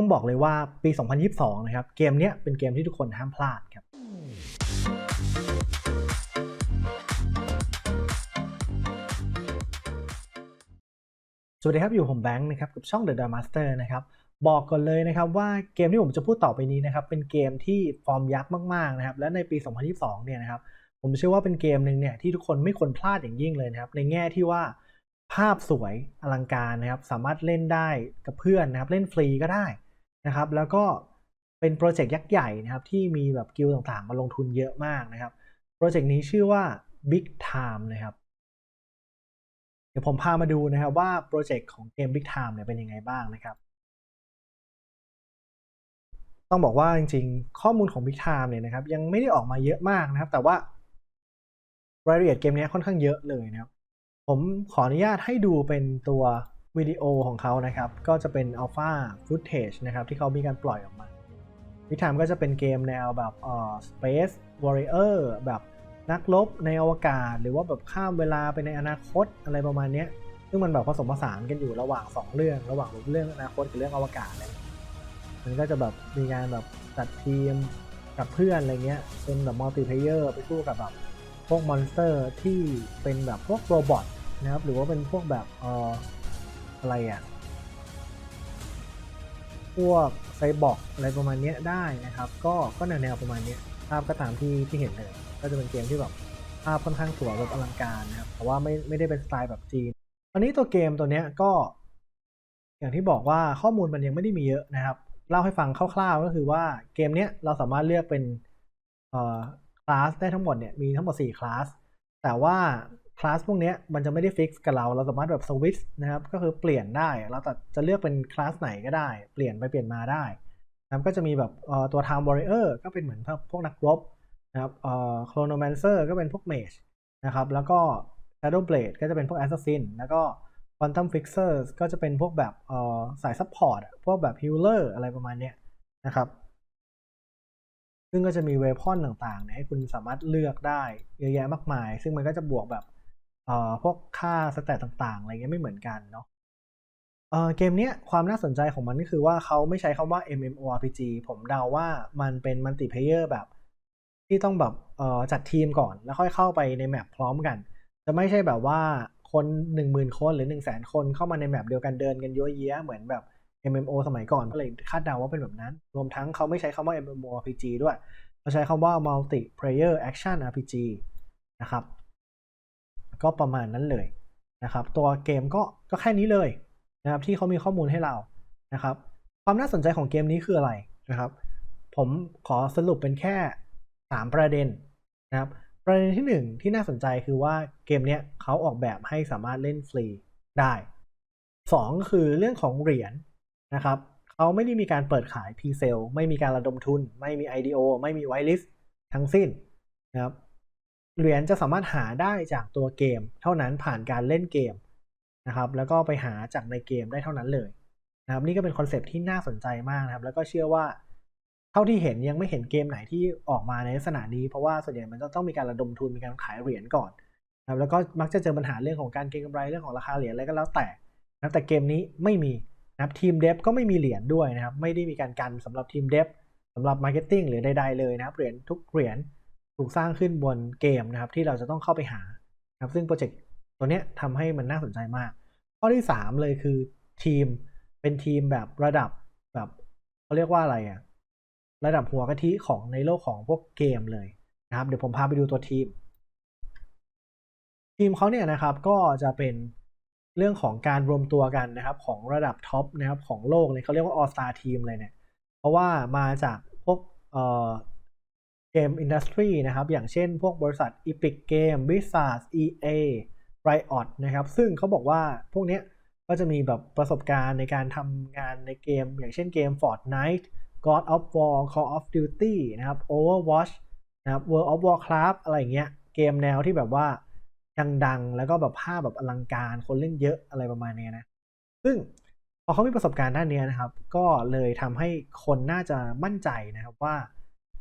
ต้องบอกเลยว่าปี 2022 นะครับ เกมเนี้ยเป็นเกมที่ทุกคนห้ามพลาดครับสวัสดีครับ อยู่ผมแบงค์นะครับกับช่อง The d a Master นะครับบอกก่อนเลยนะครับว่าเกมที่ผมจะพูดต่อไปนี้นะครับเป็นเกมที่ฟอร์มยักษ์มากๆนะครับและในปี 2022 เนี่ยนะครับผมเชื่อว่าเป็นเกมหนึ่งเนี่ยที่ทุกคนไม่ควรพลาดอย่างยิ่งเลยนะครับในแง่ที่ว่าภาพสวยอลังการนะครับสามารถเล่นได้กับเพื่อนนะครับเล่นฟรีก็ได้ นะครับ แล้วก็เป็นโปรเจกต์ยักษ์ใหญ่นะครับ ที่มีแบบกิลต่างๆ มาลงทุนเยอะมากนะครับ โปรเจกต์นี้ชื่อว่า Big Time นะครับ เดี๋ยวผมพามาดูนะครับว่าโปรเจกต์ของเกม Big Time เนี่ยเป็นยังไงบ้างนะครับ ต้องบอกว่าจริงๆ ข้อมูลของ Big Time เนี่ยนะครับ ยังไม่ได้ออกมาเยอะมากนะครับ แต่ว่ารายละเอียดเกมนี้ค่อนข้างเยอะเลยนะครับ ผมขออนุญาตให้ดูเป็นตัว วิดีโอของเขานะครับ ก็จะเป็น Alpha Footage นะครับ ที่เขามีการปล่อยออกมา Big Time ก็จะเป็นเกมแนวแบบเอ่อ Space Warrior แบบนักรบในอวกาศ หรือว่าแบบข้ามเวลาไปในอนาคตอะไรประมาณนี้ซึ่งมันแบบผสมผสานกันอยู่ระหว่าง 2 เรื่อง ระหว่างเรื่องอนาคตกับเรื่องอวกาศอะไรมันก็จะแบบมีการแบบจัดทีมกับเพื่อนอะไรเงี้ยเป็นแบบมัลติเพเยอร์ไปสู้กับแบบพวกมอนสเตอร์ที่เป็นแบบพวกโรบอทนะครับหรือว่าเป็นพวกแบบเอ่อ อะไรอะ พวกไซบอร์กอะไรประมาณนี้ได้นะครับ ก็ก็แนวแนวประมาณนี้ภาพก็ตามที่ที่เห็นเลยก็จะเป็นเกมที่แบบภาพค่อนข้างสวยแบบอลังการนะครับแต่ว่าไม่ไม่ได้เป็นสไตล์แบบจีนอันนี้ตัวเกมตัวเนี้ยก็ อย่างที่บอกว่าข้อมูลมันยังไม่ได้มีเยอะนะครับ เล่าให้ฟังคร่าวๆก็คือว่าเกมเนี้ยเราสามารถเลือกเป็นเอ่อคลาสได้ทั้งหมดเนี่ยมีทั้งหมด4คลาสแต่ว่า คลาสพวกนี้มันจะไม่ได้ฟิกซ์กับเรา เราสามารถแบบสวิตช์นะครับ ก็คือเปลี่ยนได้ เราแต่จะเลือกเป็นคลาสไหนก็ได้ เปลี่ยนไปเปลี่ยนมาได้นะครับก็จะมีแบบตัว Time Warrior ก็เป็นเหมือนพวกนักรบนะครับเอ่อ Chronomancer ก็เป็นพวก Mage นะครับ แล้วก็ Shadow Blade ก็จะเป็นพวก Assassin แล้วก็ Quantum Fixers ก็จะเป็นพวกแบบเอ่อสาย Support พวกแบบ Healer อะไรประมาณเนี้ยนะครับ ซึ่งก็จะมีเวพอนต่างๆนี่ยให้คุณสามารถเลือกได้เยอะแยะมากมาย ซึ่งมันก็จะบวกแบบ เอ่อพวกค่าสแตทต่างๆอะไรเงี้ยไม่เหมือนกันเนาะเอ่อเกมเนี้ยความน่าสนใจของมันก็คือว่าเขาไม่ใช้คำว่า MMORPG ผมเดาว่ามันเป็นมัลติเพเยอร์แบบ ที่ต้องแบบเอ่อจัดทีมก่อน แล้วค่อยเข้าไปในแมปพร้อมกัน จะไม่ใช่แบบว่าคน1 0,000คนหรือ1 0 0 0 0 0คนเข้ามาในแมปเดียวกันเดินกันเยั่วเยี้ยเหมือนแบบ MMO สมัยก่อนก็เลยคาดเดาว่าเป็นแบบนั้น รวมทั้งเขาไม่ใช้คำว่า MMORPG ด้วยเขาใช้คำว่า Multiplayer Action RPG นะครับ ก็ประมาณนั้นเลยนะครับ ตัวเกมก็ก็แค่นี้เลยนะครับที่เขามีข้อมูลให้เรานะครับ ความน่าสนใจของเกมนี้คืออะไรนะครับ ผมขอสรุปเป็นแค่ 3 ประเด็นนะครับ ประเด็นที่ 1 ที่น่าสนใจคือว่าเกมเนี้ยเขาออกแบบให้สามารถเล่นฟรีได้ 2 ก็คือเรื่องของเหรียญนะครับเขาไม่ได้มีการเปิดขายพีเซลไม่มีการระดมทุน ไม่มี IDO ไม่มีไวลิสทั้งสิ้นนะครับ เหรียญจะสามารถหาได้จากตัวเกม เท่านั้นผ่านการเล่นเกมนะครับแล้วก็ไปหาจากในเกมได้เท่านั้นเลยนะครับนี่ก็เป็นคอนเซปที่น่าสนใจมากนะครับ แล้วก็เชื่อว่า เท่าที่เห็นยังไม่เห็นเกมไหนที่ออกมาในลักษณะนี้เพราะว่าส่วนใหญ่มันจะต้องมีการระดมทุนมีการขายเหรียญก่อนนะครับแล้วก็มักจะเจอปัญหาเรื่องของการเก็งกำไรเรื่องของราคาเหรียญอะไรก็แล้วแต่นะครับแต่เกมนี้ไม่มีนะครับทีมเดฟก็ไม่มีเหรียญด้วยนะครับไม่ได้มีการกันสำหรับทีมเดฟสำหรับมาร์เก็ตติ้งหรือใดๆเลยนะครับเหรียญทุกเหรียญ ถูกสร้างขึ้นบนเกมนะครับที่เราจะต้องเข้าไปหาครับซึ่งโปรเจกต์ตัวเนี้ยทำให้มันน่าสนใจมาก ข้อที่ 3 เลยคือทีมเป็นทีมแบบระดับแบบเขาเรียกว่าอะไรอะระดับหัวกะทิของในโลกของพวกเกมเลยนะครับ เดี๋ยวผมพาไปดูตัวทีม ทีมเขาเนี่ยนะครับก็จะเป็นเรื่องของการรวมตัวกันนะครับ ของระดับท็อปนะครับของโลกเนี่ยเขาเรียกว่า All Star Team เลยเนี่ยเพราะว่ามาจากพวกเอ่อเก มอินดัสทรีนะครับ อย่างเช่นพวกบริษัท Epic Game Blizzard EA Riot นะครับ ซึ่งเขาบอกว่าพวกนี้ก็จะมีแบบประสบการณ์ในการทำงานในเกม อย่างเช่นเกม Fortnite God of War Call of Duty นะครับ Overwatch นะครับ World of Warcraft อะไรอย่างเงี้ย เกมแนวที่แบบว่าดังๆ แล้วก็แบบภาพแบบอลังการ คนเล่นเยอะอะไรประมาณนี้นะ ซึ่งพอเขามีประสบการณ์ด้านเนี้ยนะครับ ก็เลยทำให้คนน่าจะมั่นใจนะครับว่า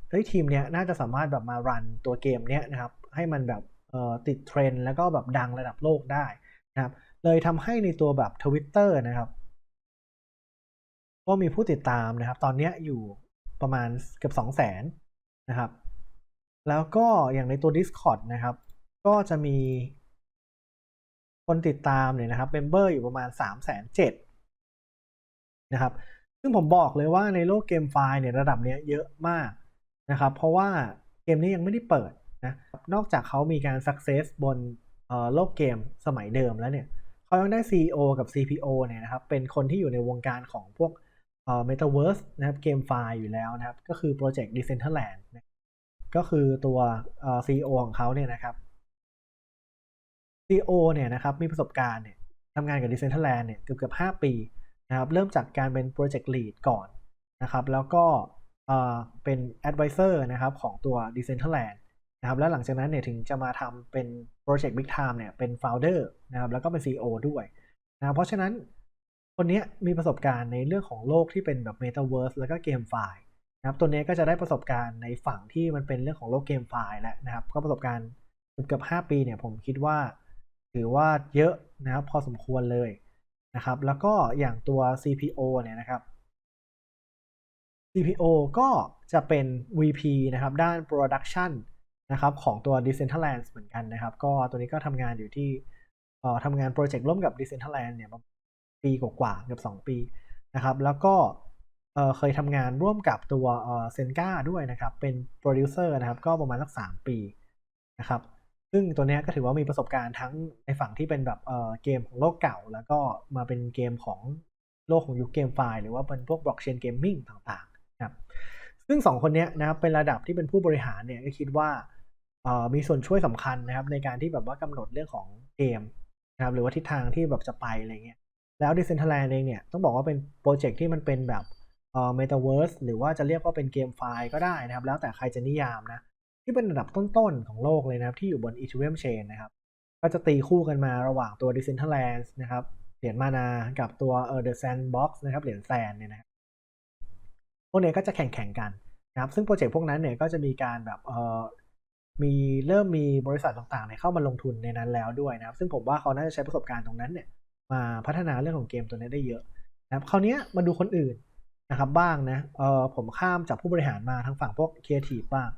เฮ้ยทีมเนี้ยน่าจะสามารถแบบมารันตัวเกมเนี้ยนะครับให้มันแบบเอ่อติดเทรนแล้วก็แบบดังระดับโลกได้นะครับ เลยทำให้ในตัวแบบ Twitter นะครับ ก็มีผู้ติดตามนะครับ ตอนเนี้ยอยู่ประมาณเกือบ2 0 0 0 0 0นะครับ แล้วก็อย่างในตัว Discord นะครับ ก็จะมีคนติดตามเนี่ยนะครับเมมเบอร์อยู่ประมาณ 3 7 0 0 0นะครับ ซึ่งผมบอกเลยว่าในโลกเกมไฟล์เนี่ยระดับเนี้ยเยอะมาก นะครับ เพราะว่าเกมนี้ยังไม่ได้เปิดนะนอกจากเขามีการ success บนโลกเกมสมัยเดิมแล้วเนี่ยเขายังได้ CEO กับ CPO เนี่ยนะครับเป็นคนที่อยู่ในวงการของพวกเอ่อ Metaverse นะครับเกมไฟล์อยู่แล้วนะครับ ก็คือ Project Decentraland ก็คือตัวเอ่อ CEO ของเขาเนี่ยนะครับ CEO เนี่ยนะครับมีประสบการณ์เนี่ยทำงานกับ Decentraland เนี่ยเกือบเกือบ5ปีนะครับเริ่มจากการเป็น Project Lead ก่อนนะครับ แล้วก็ เป็น Advisor นะครับของตัว Decentraland นะครับแล้วหลังจากนั้นเนี่ยถึงจะมาทำเป็น Project Big Time เนี่ยเป็น Founder นะครับแล้วก็เป็น CEO ด้วยนะครับเพราะฉะนั้นคนนี้มีประสบการณ์ในเรื่องของโลกที่เป็นแบบ Metaverse แล้วก็เกมไฟล์นะครับตัวนี้ก็จะได้ประสบการณ์ในฝั่งที่มันเป็นเรื่องของโลกเกมไฟล์แล้วนะครับก็ประสบการณ์เกือบ5ปีเนี่ยผมคิดว่าถือว่าเยอะนะครับพอสมควรเลยนะครับแล้วก็อย่างตัว CPO เนี่ยนะครับ CPO ก็จะเป็น VP นะครับด้าน Production นะครับของตัว Decentraland เหมือนกันนะครับ ก็ตัวนี้ก็ทำงานอยู่ที่เอ่อทำงานโปรเจกต์ร่วมกับ Decentraland เนี่ยประมาณปีกว่าๆเกือบ2 ปีนะครับ แล้วก็เอ่อเคยทำงานร่วมกับตัวเอ่อเซนกาด้วยนะครับ เป็นโปรดิวเซอร์นะครับ ก็ประมาณสัก 3 ปีนะครับ ซึ่งตัวนี้ก็ถือว่ามีประสบการณ์ทั้งในฝั่งที่เป็นแบบเอ่อเกมของโลกเก่า แล้วก็มาเป็นเกมของโลกของยุคเกมไฟล์หรือว่าเป็นพวกบล็อกเชนเกมมิ่งต่าง ครับซึ่งสองคนนี้นะครับเป็นระดับที่เป็นผู้บริหารเนี่ยก็คิดว่ามีส่วนช่วยสำคัญนะครับ ในการที่แบบว่ากำหนดเรื่องของเกมนะครับหรือว่าทิศทางที่แบบจะไปอะไรเงี้ยแล้ว Decentraland เองเนี่ยต้องบอกว่าเป็นโปรเจกต์ที่มันเป็นแบบเอ่อ Metaverse หรือว่าจะเรียกว่าเป็นเกมไฟล์ก็ได้นะครับ แล้วแต่ใครจะนิยามนะ ที่เป็นระดับต้นๆของโลกเลยนะครับ ที่อยู่บน Ethereum Chain นะครับ ก็จะตีคู่กันมาระหว่างตัว Decentraland นะครับเหรียญมานา กับตัวเอ่อ The Sandbox นะครับเหรียญแซนเนี่ยนะ พวกนี้ก็จะแข่งๆกันนะครับซึ่งโปรเจกต์พวกนั้นเนี่ยก็จะมีการแบบเออมีเริ่มมีบริษัทต่างๆเนี่ยเข้ามาลงทุนในนั้นแล้วด้วยนะครับ ซึ่งผมว่าเขาน่าจะใช้ประสบการณ์ตรงนั้นเนี่ยมาพัฒนาเรื่องของเกมตัวนี้ได้เยอะนะครับคราวนี้มาดูคนอื่นนะครับบ้างนะเออผมข้ามจากผู้บริหารมาทางฝั่งพวก Creative บ้าง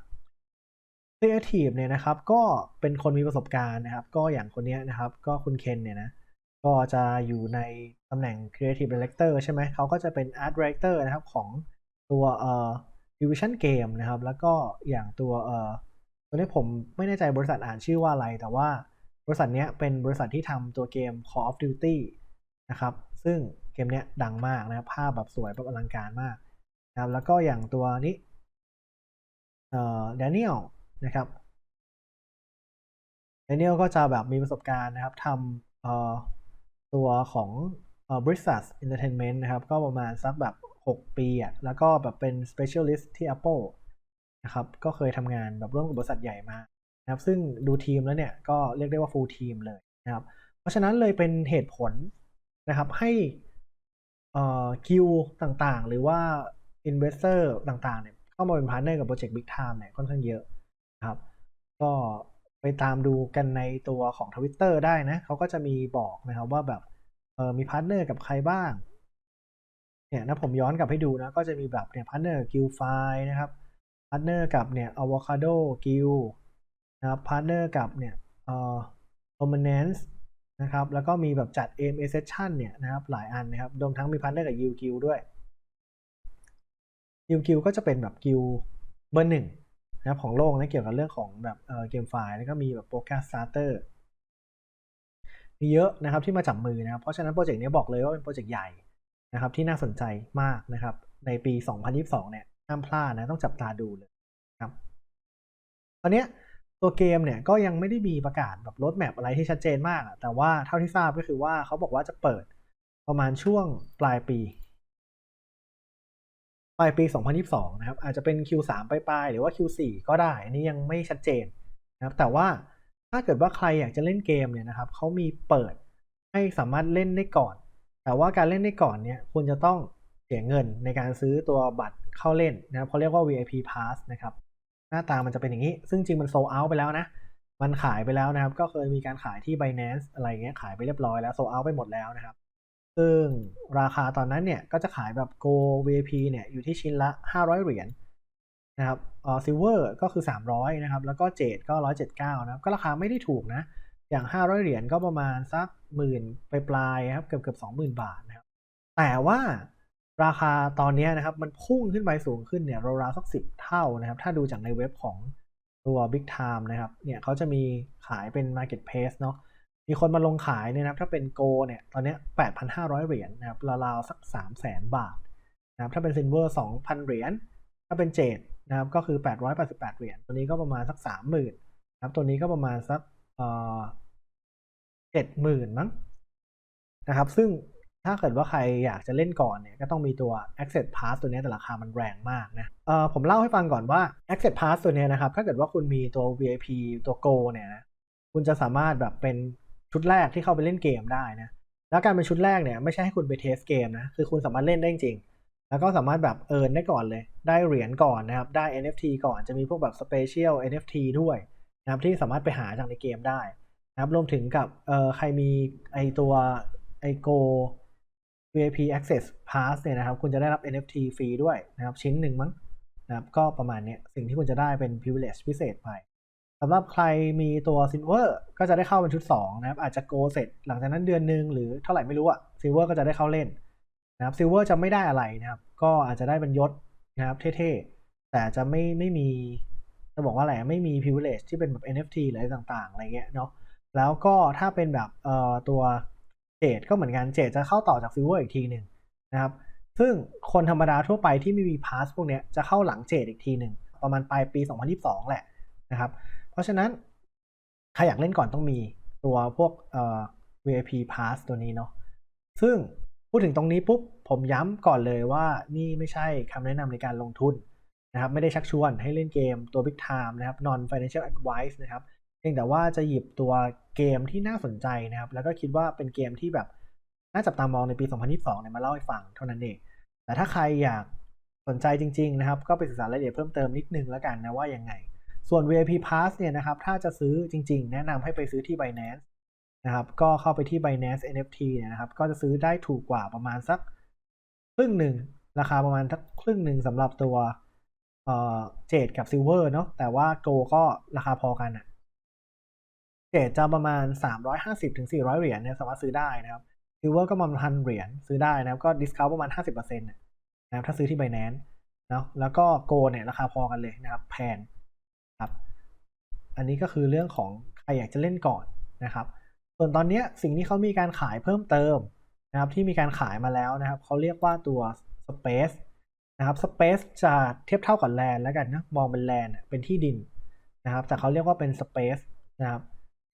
Creative เนี่ยนะครับก็เป็นคนมีประสบการณ์นะครับ ก็อย่างคนนี้นะครับ ก็คุณเคนเนี่ยนะก็จะอยู่ในตำแหน่ง Creative Director ใช่ไหมเขาก็จะเป็น Art Director นะครับของ ตัวเอ่อ Division Game นะครับ แล้วก็อย่างตัวเอ่อตัวนี้ผมไม่แน่ใจบริษัทอ่านชื่อว่าอะไร แต่ว่าบริษัทเนี้ยเป็นบริษัทที่ทำตัวเกม Call of Duty นะครับ ซึ่งเกมเนี้ยดังมากนะครับ ภาพแบบสวยแบบอลังการมากนะครับ แล้วก็อย่างตัวนี้เอ่อ Daniel นะครับแดเนียลก็จะแบบมีประสบการณ์นะครับทำเอ่อตัวของเอ่อบริษัท Entertainment นะครับ ก็ประมาณสักแบบ 6 ปีอะแล้วก็แบบเป็น Specialist ที่ Apple นะครับก็เคยทำงานแบบร่วมกับบริษัทใหญ่มานะครับซึ่งดูทีมแล้วเนี่ยก็เรียกได้ว่า full team เลยนะครับเพราะฉะนั้นเลยเป็นเหตุผลนะครับให้คิวต่างๆ หรือว่า Investor ต่างๆเนี่ยเข้ามาเป็นพาร์ทเนอร์กับโปรเจกต์ Big Time เนี่ยค่อนข้างเยอะนะครับก็ไปตามดูกันในตัวของ Twitter ได้นะเขาก็จะมีบอกนะครับว่าแบบมีพาร์ทเนอร์กับใครบ้าง เนี่ยนะผมย้อนกลับให้ดูนะ ก็จะมีแบบเนี่ยพาร์ทเนอร์กิลไฟนะครับพาร์ทเนอร์กับเนี่ย Avocado กิลนะครับพาร์ทเนอร์กับเนี่ยเอ่อ Dominance นะครับแล้วก็มีแบบจัด AMA Session เนี่ยนะครับหลายอันนะครับรวมทั้งมีพาร์ทเนอร์กับ u q ด้วย u q ก็จะเป็นแบบกิลเบอร์หนึ่งนะครับของโลกนะเกี่ยวกับเรื่องของแบบเออเกมไฟล์แล้วก็มีแบบโปรแกรมสตาร์เตอร์มีเยอะนะครับที่มาจับมือนะครับเพราะฉะนั้นโปรเจกต์นี้บอกเลยว่าเป็นโปรเจกต์ใหญ่ นะครับที่น่าสนใจมากนะครับ ในปี 2022 เนี่ยห้ามพลาดนะต้องจับตาดูเลยครับตอนนี้ตัวเกมเนี่ยก็ยังไม่ได้มีประกาศแบบรถแมพอะไรที่ชัดเจนมากแต่ว่าเท่าที่ทราบก็คือว่าเขาบอกว่าจะเปิดประมาณช่วงปลายปี ปลายปี 2022 นะครับ อาจจะเป็น Q3 ปลายๆหรือว่า Q4 ก็ได้ อันนี้ยังไม่ชัดเจนนะครับ แต่ว่าถ้าเกิดว่าใครอยากจะเล่นเกมเนี่ยนะครับเขามีเปิดให้สามารถเล่นได้ก่อน แต่ว่าการเล่นได้ก่อนเนี่ยคุณจะต้องเสียเงินในการซื้อตัวบัตรเข้าเล่นนะครับเขาเรียกว่า VIP Pass นะครับหน้าตามันจะเป็นอย่างนี้ ซึ่งจริงมันโซลเอาไปแล้วนะ มันขายไปแล้วนะครับ ก็เคยมีการขายที่ Binance อะไรเงี้ยขายไปเรียบร้อยแล้วโซลเอาไปหมดแล้วนะครับ ซึ่งราคาตอนนั้นเนี่ยก็จะขายแบบ Go VIP เนี่ยอยู่ที่ชิ้นละ 500 เหรียญนะครับเอ่อ Silver ก็คือ 300 นะครับ แล้วก็เจดก็ 179 นะครับ ก็ราคาไม่ได้ถูกนะ อย่าง 500 เหรียญก็ประมาณสัก หมื่นปลายครับเกือบเกือบ20,000บาทนะครับแต่ว่าราคาตอนนี้นะครับมันพุ่งขึ้นไปสูงขึ้นเนี่ยราวๆสัก10เท่านะครับ ถ้าดูจากในเว็บของตัว Big Time นะครับเนี่ยเขาจะมีขายเป็น Marketplace เนาะมีคนมาลงขายเนี่ยนะครับถ้าเป็นโกเนี่ยตอนนี้ 8,500 เหรียญนะครับราวๆสัก 300,000 บาทนะครับถ้าเป็นซิลเวอร์2,000 เหรียญถ้าเป็นเจดนะครับก็คือ 888 เหรียญตัวนี้ก็ประมาณสัก 30,000นะครับตัวนี้ก็ประมาณสักเอ่อ 70,000มั้งนะครับ ซึ่งถ้าเกิดว่าใครอยากจะเล่นก่อนเนี่ยก็ต้องมีตัว Access Pass ตัวนี้แต่ราคามันแรงมากนะเออผมเล่าให้ฟังก่อนว่า Access Pass ตัวนี้นะครับถ้าเกิดว่าคุณมีตัว VIP ตัว Go เนี่ยนะคุณจะสามารถแบบเป็นชุดแรกที่เข้าไปเล่นเกมได้นะแล้วการเป็นชุดแรกเนี่ยไม่ใช่ให้คุณไปเทสเกมนะคือคุณสามารถเล่นได้จริง แล้วก็สามารถแบบเอิร์นได้ก่อนเลย ได้เหรียญก่อนนะครับได้ NFT ก่อนจะมีพวกแบบ Special NFT ด้วยนะครับที่สามารถไปหาจากในเกมได้ นะครับรวมถึงกับเอ่อใครมีไอตัวไอโก VIP Access Pass เนี่ยนะครับ คุณจะได้รับ NFT ฟรีด้วยนะครับ ชิ้นหนึ่งมั้งนะครับ ก็ประมาณนี้สิ่งที่คุณจะได้เป็น privilege พิเศษไปสำหรับใครมีตัว Silver ก็จะได้เข้าเป็นชุด 2 นะครับ อาจจะโกเสร็จหลังจากนั้นเดือนหนึ่งหรือเท่าไหร่ไม่รู้อะ Silver ก็จะได้เข้าเล่นนะครับ Silver จะไม่ได้อะไรนะครับ ก็อาจจะได้เป็นยศนะครับเท่ๆ แต่จะไม่ไม่มีจะบอกว่าอะไรไม่มี privilege ที่เป็นแบบ NFT หรืออะไรต่างๆอะไรเงี้ยเนาะ แล้วก็ถ้าเป็นแบบเอ่อตัวเจดก็เหมือนกันเจดจะเข้าต่อจาก Silver อีกทีหนึ่งนะครับ ซึ่งคนธรรมดาทั่วไปที่ไม่มีพาสพวกนี้จะเข้าหลังเจดอีกทีหนึ่งประมาณปลายปี 2022 แหละนะครับ เพราะฉะนั้นใครอยากเล่นก่อนต้องมีตัวพวกเอ่อ VIP Pass ตัวนี้เนาะซึ่งพูดถึงตรงนี้ปุ๊บผมย้ำก่อนเลยว่านี่ไม่ใช่คำแนะนำในการลงทุนนะครับ ไม่ได้ชักชวนให้เล่นเกมตัว Big Time นะครับ non financial advice นะครับ เพียงแต่ว่าจะหยิบตัวเกมที่น่าสนใจนะครับ แล้วก็คิดว่าเป็นเกมที่แบบน่าจับตามองในปี 2022 เนี่ยมาเล่าให้ฟังเท่านั้นเอง แต่ถ้าใครอยากสนใจจริง ๆ นะครับ ก็ไปศึกษารายละเอียดเพิ่มเติมนิดนึงแล้วกันนะว่ายังไง ส่วน VIP Pass เนี่ยนะครับ ถ้าจะซื้อจริง ๆ แนะนำให้ไปซื้อที่ Binance นะครับ ก็เข้าไปที่ Binance NFT เนี่ยนะครับ ก็จะซื้อได้ถูกกว่าประมาณสักครึ่งหนึ่งราคาประมาณทักครึ่งหนึ่งสำหรับตัวเอ่อเจดกับซิลเวอร์เนาะแต่ว่าโกก็ราคาพอกันอะ เจดจะประมาณ 350ถึง400เหรียญเนี่ยสามารถซื้อได้นะครับซิลเวอร์ก็ประมาณพันเหรียญซื้อได้นะครับก็ดิสคาวประมาณ 50%นะครับถ้าซื้อที่ Binance เนาะแล้วก็โกเนี่ยราคาพอกันเลยนะครับแพงครับอันนี้ก็คือเรื่องของใครอยากจะเล่นก่อนนะครับ ส่วนตอนนี้สิ่งที่เขามีการขายเพิ่มเติมนะครับที่มีการขายมาแล้วนะครับเขาเรียกว่าตัว Space นะครับ Space จะเทียบเท่ากับแลนแล้วกันนะมองเป็นแลนเป็นที่ดินนะครับแต่เขาเรียกว่าเป็น Space นะครับ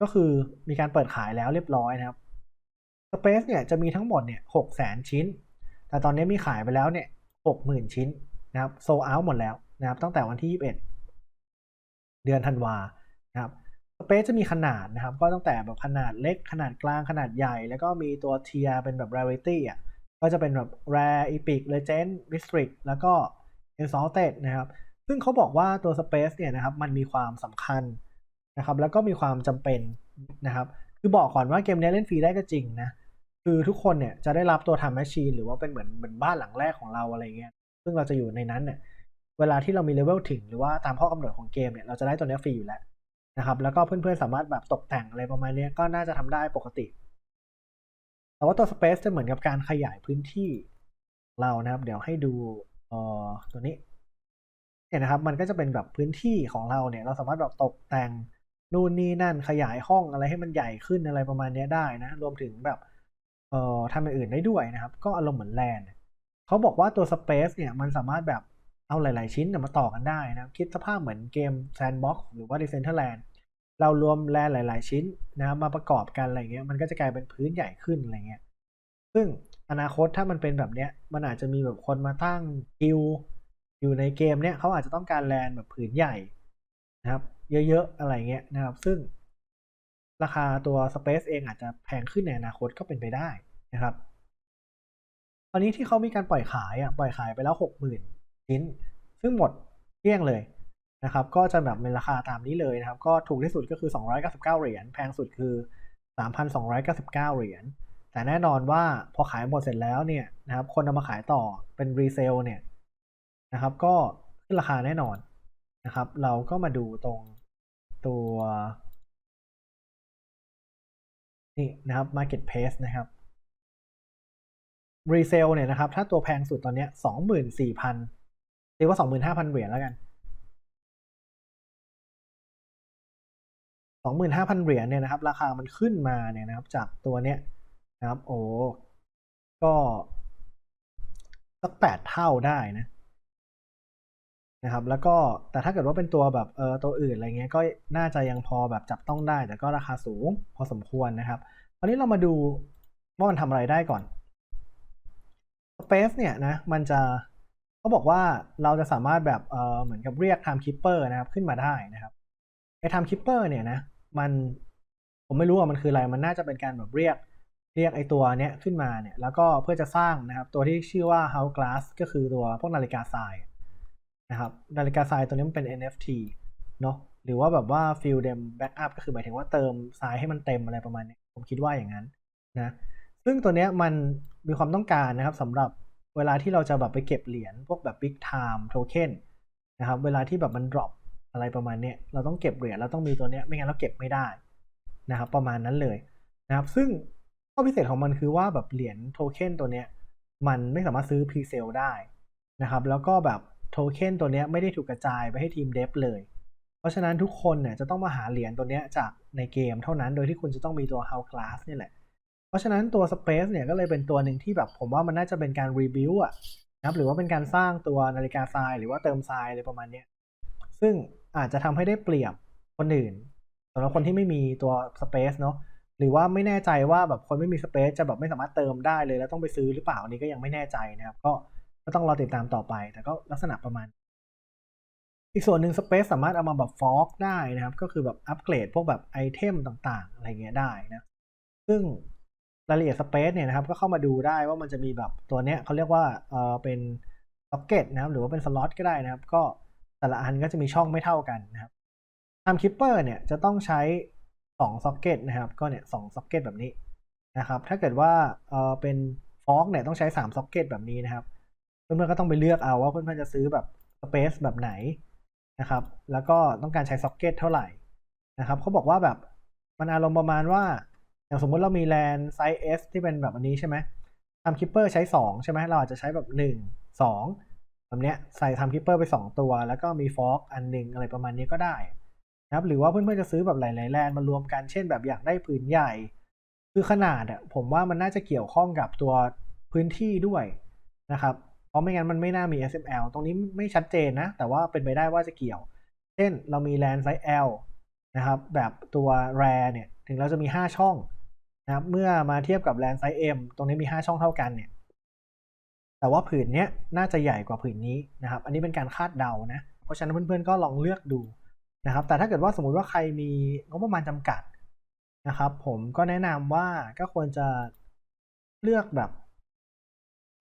ก็คือมีการเปิดขายแล้วเรียบร้อยนะครับ Space เนี่ยจะมีทั้งหมดเนี่ยหกแสนชิ้น แต่ตอนนี้มีขายไปแล้วเนี่ยหกหมื่นชิ้นนะครับโซเอาหมดแล้วนะครับตั้งแต่วันที่21เดือนธันวานะครับสเปซจะมีขนาดนะครับ ก็ตั้งแต่แบบขนาดเล็กขนาดกลางขนาดใหญ่ แล้วก็มีตัวเทียเป็นแบบ rarity อะก็จะเป็นแบบ rare epic legend mystics แล้วก็ exalted นะครับ ซึ่งเขาบอกว่าตัว space เนี่ยนะครับมันมีความสำคัญ นะครับ แล้วก็มีความจำเป็นนะครับ คือบอกก่อนว่าเกมนี้เล่นฟรีได้ก็จริงนะ คือทุกคนเนี่ยจะได้รับตัว time machine หรือว่าเป็นเหมือนเหมือนบ้านหลังแรกของเราอะไรเงี้ย ซึ่งเราจะอยู่ในนั้นเนี่ยเวลาที่เรามีเลเวลถึงหรือว่าตามข้อกำหนดของเกมเนี่ยเราจะได้ตัวนี้ฟรีอยู่แล้วนะครับแล้วก็เพื่อนๆสามารถแบบตกแต่งอะไรประมาณนี้ก็น่าจะทำได้ปกติ แต่ว่าตัว Space จะเหมือนกับการขยายพื้นที่เรานะครับ เดี๋ยวให้ดูเอ่อตัวนี้เนี่ยนะครับ มันก็จะเป็นแบบพื้นที่ของเราเนี่ย เราสามารถแบบตกแต่ง นู่นนี่นั่นขยายห้องอะไรให้มันใหญ่ขึ้นอะไรประมาณนี้ได้นะรวมถึงแบบเอ่อทำอย่างอื่นได้ด้วยนะครับ ก็อารมณ์เหมือนแลนเขาบอกว่าตัว Space เนี่ยมันสามารถแบบเอาหลาย ๆ ชิ้นมาต่อกันได้นะคิดสภาพเหมือนเกม Sandbox หรือว่า Decentraland เรารวมแลนหลาย ๆ ชิ้นนะมาประกอบกันอะไรเงี้ยมันก็จะกลายเป็นพื้นใหญ่ขึ้นอะไรเงี้ยซึ่งอนาคตถ้ามันเป็นแบบเนี้ยมันอาจจะมีแบบคนมาตั้งกิลอยู่ในเกมเนี้ยเขาอาจจะต้องการแลนแบบผืนใหญ่นะครับ เยอะๆ อะไรเงี้ยนะครับ ซึ่งราคาตัว Space เองอาจจะแพงขึ้นในอนาคตก็เป็นไปได้นะครับ ตอนนี้ที่เขามีการปล่อยขายอะปล่อยขายไปแล้วหกหมื่นชิ้น ซึ่งหมดเกลี้ยงเลยนะครับ ก็จะแบบเป็นราคาตามนี้เลยนะครับ ก็ถูกที่สุดก็คือ 299 เหรียญแพงสุดคือ 3,299 เหรียญแต่แน่นอนว่าพอขายหมดเสร็จแล้วเนี่ยนะครับ คนเอามาขายต่อเป็นรีเซลเนี่ยนะครับ ก็ขึ้นราคาแน่นอนนะครับ เราก็มาดูตรง ตัวนี่นะครับ Marketplace นะครับรีเซลเนี่ยนะครับ ถ้าตัวแพงสุดตอนนี้สองหมื่นสี่พันเรียกว่าสองหมื่นห้าพันเหรียญแล้วกันสองหมื่นห้าพันเหรียญเนี่ยนะครับ ราคามันขึ้นมาเนี่ยนะครับ จากตัวเนี้ยนะครับ โอ้ก็สักแปดเท่าได้นะ นะครับแล้วก็แต่ถ้าเกิดว่าเป็นตัวแบบเออตัวอื่นอะไรเงี้ยก็น่าจะยังพอแบบจับต้องได้ แต่ก็ราคาสูงพอสมควรนะครับตอนนี้เรามาดูว่ามันทำอะไรได้ก่อน Space เนี่ยนะมันจะเขาบอกว่าเราจะสามารถแบบเออเหมือนกับเรียก Time Keeper นะครับขึ้นมาได้นะครับไอ้ Time Keeper เนี่ยนะมันผมไม่รู้ว่ามันคืออะไรมันน่าจะเป็นการแบบเรียกเรียกไอ้ตัวเนี้ยขึ้นมาเนี่ยแล้วก็เพื่อจะสร้างนะครับตัวที่ชื่อว่า Hourglass ก็คือตัวพวกนาฬิกาทราย นะครับนาฬิกาทรายตัวนี้มันเป็น NFT เนาะหรือว่าแบบว่า fill them back up ก็คือหมายถึงว่าเติมทรายให้มันเต็มอะไรประมาณนี้ผมคิดว่าอย่างนั้นนะซึ่งตัวเนี้ยมันมีความต้องการนะครับสำหรับเวลาที่เราจะแบบไปเก็บเหรียญพวกแบบ big time token นะครับเวลาที่แบบมัน drop อะไรประมาณนี้เราต้องเก็บเหรียญเราต้องมีตัวเนี้ยไม่งั้นเราเก็บไม่ได้นะครับประมาณนั้นเลยนะครับซึ่งข้อพิเศษของมันคือว่าแบบเหรียญโทเค็นตัวเนี้ยมันไม่สามารถซื้อ pre sale ได้นะครับแล้วก็แบบ โทเค็นตัวนี้ไม่ได้ถูกกระจายไปให้ทีมเดฟเลย เพราะฉะนั้นทุกคนเนี่ยจะต้องมาหาเหรียญตัวนี้จากในเกมเท่านั้น โดยที่คุณจะต้องมีตัว h o u s Class นี่แหละ เพราะฉะนั้นตัว Space เนี่ยก็เลยเป็นตัวหนึ่งที่แบบผมว่ามันน่าจะเป็นการรีบิวอะนะครับหรือว่าเป็นการสร้างตัวนาฬิกาทรายหรือว่าเติมทรายอะไรประมาณนี้ซึ่งอาจจะทำให้ได้เปรียบคนอื่นสำหรับคนที่ไม่มีตัว Space เนาะหรือว่าไม่แน่ใจว่าแบบคนไม่มี Space จะแบบไม่สามารถเติมได้เลยแล้วต้องไปซื้อหรือเปล่าอันนี้ก็ยังไม่แน่ใจนะครับก็ ก็ต้องรอติดตามต่อไป แต่ก็ลักษณะประมาณ อีกส่วนหนึ่ง Space สามารถเอามาแบบฟอกได้นะครับ ก็คือแบบอัปเกรดพวกแบบไอเทมต่างๆ อะไรเงี้ยได้นะ ซึ่งรายละเอียด Space เนี่ยนะครับ ก็เข้ามาดูได้ว่ามันจะมีแบบตัวเนี้ยเขาเรียกว่าเออเป็นซ็อกเก็ตนะครับ หรือว่าเป็นสล็อตก็ได้นะครับ ก็แต่ละอันก็จะมีช่องไม่เท่ากันนะครับ Time Keeper เนี่ยจะต้องใช้2ซ็อกเก็ตนะครับ ก็เนี่ยสองซ็อกเก็ตแบบนี้นะครับ ถ้าเกิดว่าเออเป็นฟอกเนี่ยต้องใช้3ซ็อกเก็ตแบบนี้นะครับ เพื่อนๆก็ต้องไปเลือกเอาว่าเพื่อนๆจะซื้อแบบ Space แบบไหนนะครับ แล้วก็ต้องการใช้ซ็อกเก็ตเท่าไหร่นะครับเขาบอกว่าแบบมันอารมณ์ประมาณว่า อย่างสมมติเรามีแลนไซส์ S ที่เป็นแบบอันนี้ใช่ไหมทำคิปเปอร์ใช้ 2 ใช่ไหมเราอาจจะใช้แบบ 1 2แบบเนี้ยใส่ทำคิปเปอร์ไป 2 ตัว แล้วก็มีฟอกอันหนึ่งอะไรประมาณนี้ก็ได้นะครับหรือว่าเพื่อนๆจะซื้อแบบหลายๆแลนมารวมกันเช่นแบบอยากได้ผืนใหญ่ คือขนาดอะผมว่ามันน่าจะเกี่ยวข้องกับตัวพื้นที่ด้วยนะครับ ราะไม่งั้นมันไม่น่ามี SML ตรงนี้ไม่ชัดเจนนะ แต่ว่าเป็นไปได้ว่าจะเกี่ยว เช่นเรามีแลนไซส์ L นะครับ แบบตัว rare เนี่ย ถึงเราจะมี 5 ช่องนะครับ เมื่อมาเทียบกับแลนไซส์ M ตรงนี้มี 5 ช่องเท่ากันเนี่ย แต่ว่าผืนเนี้ยน่าจะใหญ่กว่าผืนนี้นะครับ อันนี้เป็นการคาดเดานะ เพราะฉะนั้นเพื่อนๆก็ลองเลือกดูนะครับ แต่ถ้าเกิดว่าสมมุติว่าใครมีงบประมาณจำกัดนะครับ ผมก็แนะนำว่าก็ควรจะเลือกแบบ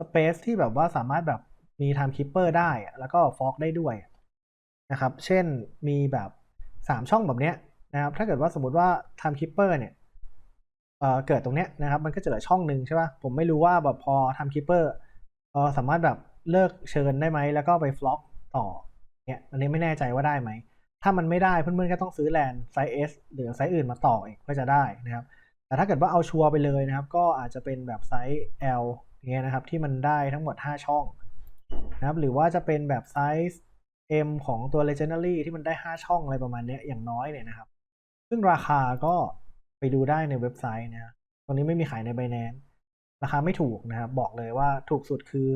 Space ที่แบบว่าสามารถแบบมี Time Keeper ได้ แล้วก็ฟอกได้ด้วยนะครับ เช่นมีแบบ3ช่องแบบเนี้ยนะครับ ถ้าเกิดว่าสมมติว่า Time Keeper เนี่ยเอ่อเกิดตรงเนี้ยนะครับ มันก็จะเหลือช่องหนึ่งใช่ป่ะ ผมไม่รู้ว่าแบบพอ Time Keeper เออสามารถแบบเลิกเชิญได้ไหม แล้วก็ไปฟล็อกต่อเนี่ย อันนี้ไม่แน่ใจว่าได้ไหม ถ้ามันไม่ได้เพื่อนๆก็ต้องซื้อแลนไซส์ S หรือไซส์อื่นมาต่ออีกเพื่อจะได้นะครับ แต่ถ้าเกิดว่าเอาชัวร์ไปเลยนะครับ ก็อาจจะเป็นแบบไซส์ L เงี้ยนะครับ ที่มันได้ทั้งหมด 5 ช่องนะครับ หรือว่าจะเป็นแบบไซส์ M ของตัว Legendary ที่มันได้ 5 ช่องอะไรประมาณนี้อย่างน้อยเนี่ยนะครับ ซึ่งราคาก็ไปดูได้ในเว็บไซต์นะตรงนี้ไม่มีขายใน Binance ราคาไม่ถูกนะครับ บอกเลยว่าถูกสุดคือ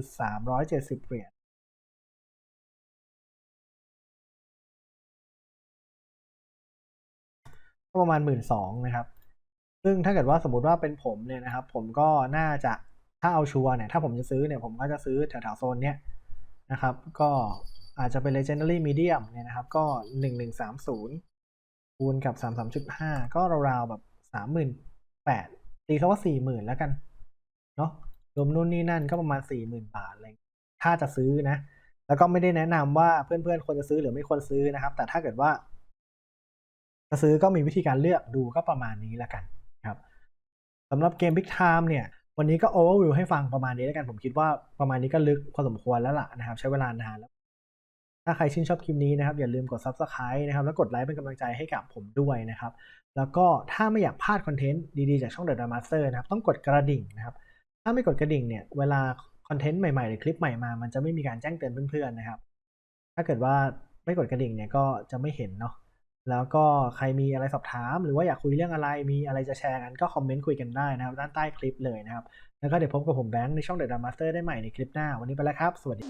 370 เหรียญก็ประมาณ1 2ื่นสองนะครับ ซึ่งถ้าเกิดว่าสมมติว่าเป็นผมเนี่ยนะครับ ผมก็น่าจะ ถ้าเอาชัวร์เนี่ย ถ้าผมจะซื้อเนี่ย ผมก็จะซื้อแถวๆโซนเนี้ยนะครับ ก็อาจจะเป็น legendary medium เนี่ยนะครับ ก็ 1130คูณกับ 33.5 ก็ราวๆแบบ38,000ตีเขาว่า 40,000 แล้วกัน เนาะรวมนู่นนี่นั่นก็ประมาณ 40,000 บาทอะไรถ้าจะซื้อนะ แล้วก็ไม่ได้แนะนำว่าเพื่อนๆควรจะซื้อหรือไม่ควรซื้อนะครับ แต่ถ้าเกิดว่าจะซื้อก็มีวิธีการเลือกดูก็ประมาณนี้แล้วกันครับสำหรับเกม Big Time เนี่ย วันนี้ก็ overview ให้ฟังประมาณนี้แล้วกันผมคิดว่าประมาณนี้ก็ลึกพอสมควรแล้วล่ะนะครับ ใช้เวลานานแล้ว ถ้าใครชื่นชอบคลิปนี้นะครับ อย่าลืมกด Subscribe นะครับ แล้วกดไลค์เป็นกำลังใจให้กับผมด้วยนะครับ แล้วก็ถ้าไม่อยากพลาดคอนเทนต์ดีๆจากช่อง The Drum Master นะครับ ต้องกดกระดิ่งนะครับ ถ้าไม่กดกระดิ่งเนี่ยเวลาคอนเทนต์ใหม่ๆหรือคลิปใหม่มา มันจะไม่มีการแจ้งเตือนเพื่อนๆนะครับ ถ้าเกิดว่าไม่กดกระดิ่งเนี่ยก็จะไม่เห็นเนาะ แล้วก็ใครมีอะไรสอบถาม หรือว่าอยากคุยเรื่องอะไรมีอะไรจะแชร์กันก็คอมเมนต์คุยกันได้นะครับ ด้านใต้คลิปเลยนะครับ แล้วก็เดี๋ยวพบกับผมแบงค์ในช่องเดอะดามาสเตอร์ได้ใหม่ในคลิปหน้าวันนี้ไปแล้วครับ สวัสดี